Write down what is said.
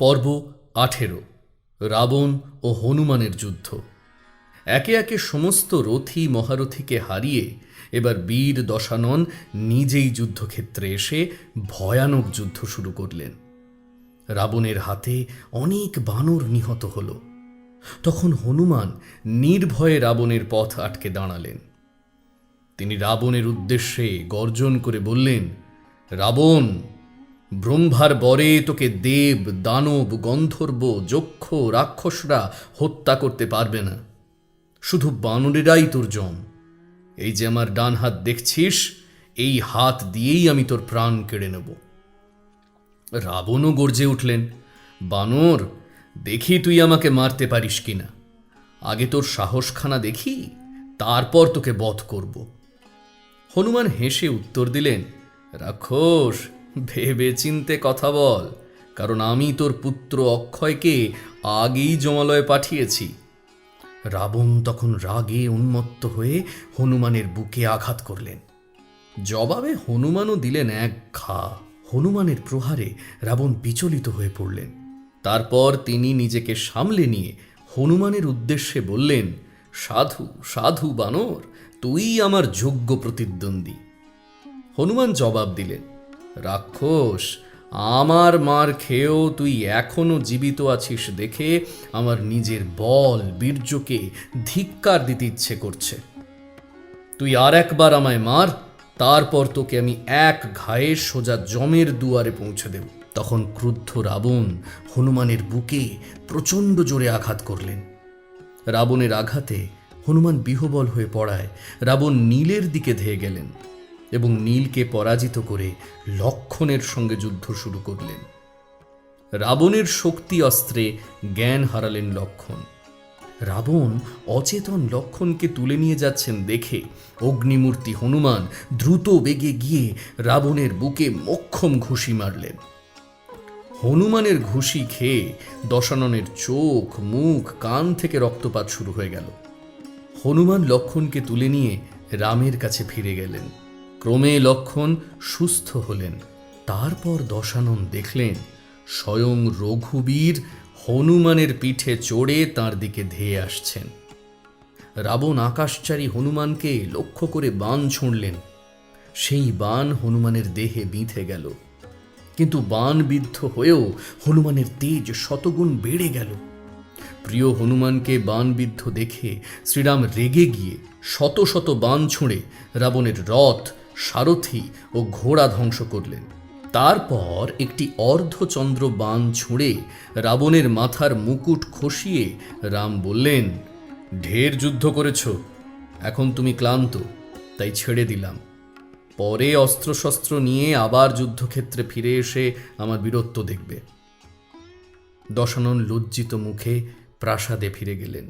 পর্ব আঠেরো, রাবণ ও হনুমানের যুদ্ধ। একে একে সমস্ত রথী মহারথীকে হারিয়ে এবার বীর দশানন নিজেই যুদ্ধক্ষেত্রে এসে ভয়ানক যুদ্ধ শুরু করলেন। রাবণের হাতে অনেক বানর নিহত হল। তখন হনুমান নির্ভয়ে রাবণের পথ আটকে দাঁড়ালেন। তিনি রাবণের উদ্দেশ্যে গর্জন করে বললেন, রাবণ ব্রহ্মার বরে তোকে দেব, দানব, গন্ধর্ব, যক্ষ, রাক্ষসরা হত্যা করতে পারবে না। শুধু বানরেরাই তোর জম এই যে আমার ডান হাত দেখছিস, এই হাত দিয়েই আমি তোর প্রাণ কেড়ে নেব। রাবণও গর্জে উঠলেন, বানর, দেখি তুই আমাকে মারতে পারিস কিনা। আগে তোর সাহসখানা দেখি, তারপর তোকে বধ করব। হনুমান হেসে উত্তর দিলেন, রাক্ষস ভেবে চিনতে কথা বল, কারণ আমি তোর পুত্র অক্ষয়কে আগেই জমালয়ে পাঠিয়েছি। রাবণ তখন রাগে উন্মত্ত হয়ে হনুমানের বুকে আঘাত করলেন। জবাবে হনুমানও দিলেন এক ঘা। হনুমানের প্রহারে রাবণ বিচলিত হয়ে পড়লেন। তারপর তিনি নিজেকে সামলে নিয়ে হনুমানের উদ্দেশ্যে বললেন, সাধু সাধু বানর, তুই আমার যোগ্য প্রতিদ্বন্দ্বী। হনুমান জবাব দিলেন রাক্ষস, আমার মার খেয়েও তুই এখনও জীবিত আছিস দেখে আমার নিজের বল বীর্যকে ধিক্কার দিতে ইচ্ছে করছে। তুই আর একবার আমায় মার, তারপর তোকে আমি এক ঘায়ে সোজা জমের দুয়ারে পৌঁছে দেব। তখন ক্রুদ্ধ রাবণ হনুমানের বুকে প্রচণ্ড জোরে আঘাত করলেন। রাবণের আঘাতে হনুমান বিহবল হয়ে পড়ায় রাবণ নীলের দিকে ধেয়ে গেলেন। এবং নীলকে পরাজিত করে লক্ষণের সঙ্গে যুদ্ধ শুরু করলেন। রাবণের শক্তি অস্ত্রে জ্ঞান হারালেন লক্ষণ। রাবণ অচেতন লক্ষণকে তুলে নিয়ে যাচ্ছেন দেখে অগ্নিমূর্তি হনুমান দ্রুত বেগে গিয়ে রাবণের বুকে মক্ষম ঘুষি মারলেন। হনুমানের ঘুষি খেয়ে দশাননের চোখ, মুখ, কান থেকে রক্তপাত শুরু হয়ে গেল। হনুমান লক্ষণকে তুলে নিয়ে রামের কাছে ফিরে গেলেন। ক্রমে লক্ষণ সুস্থ হলেন। তারপর দশানন দেখলেন, স্বয়ং রঘুবীর হনুমানের পিঠে চড়ে তার দিকে ধেয়ে আসছেন। রাবণ আকাশচারী হনুমানকে লক্ষ্য করে বান ছুঁড়লেন। সেই বান হনুমানের দেহে বিঁধে গেল। কিন্তু বান বিদ্ধ হয়েও হনুমানের তেজ শতগুণ বেড়ে গেল। প্রিয় হনুমানকে বানবিদ্ধ দেখে শ্রীরাম রেগে গিয়ে শত শত বান ছুঁড়ে রাবণের রথ সারথি ও ঘোড়া ধ্বংস করলেন। তারপর একটি অর্ধচন্দ্র বান ছুঁড়ে রাবণের মাথার মুকুট খসিয়ে রাম বললেন, ঢের যুদ্ধ করেছ, এখন তুমি ক্লান্ত, তাই ছেড়ে দিলাম। পরে অস্ত্রশস্ত্র নিয়ে আবার যুদ্ধক্ষেত্রে ফিরে এসে আমার বীরত্ব দেখবে। দশানন লজ্জিত মুখে প্রাসাদে ফিরে গেলেন।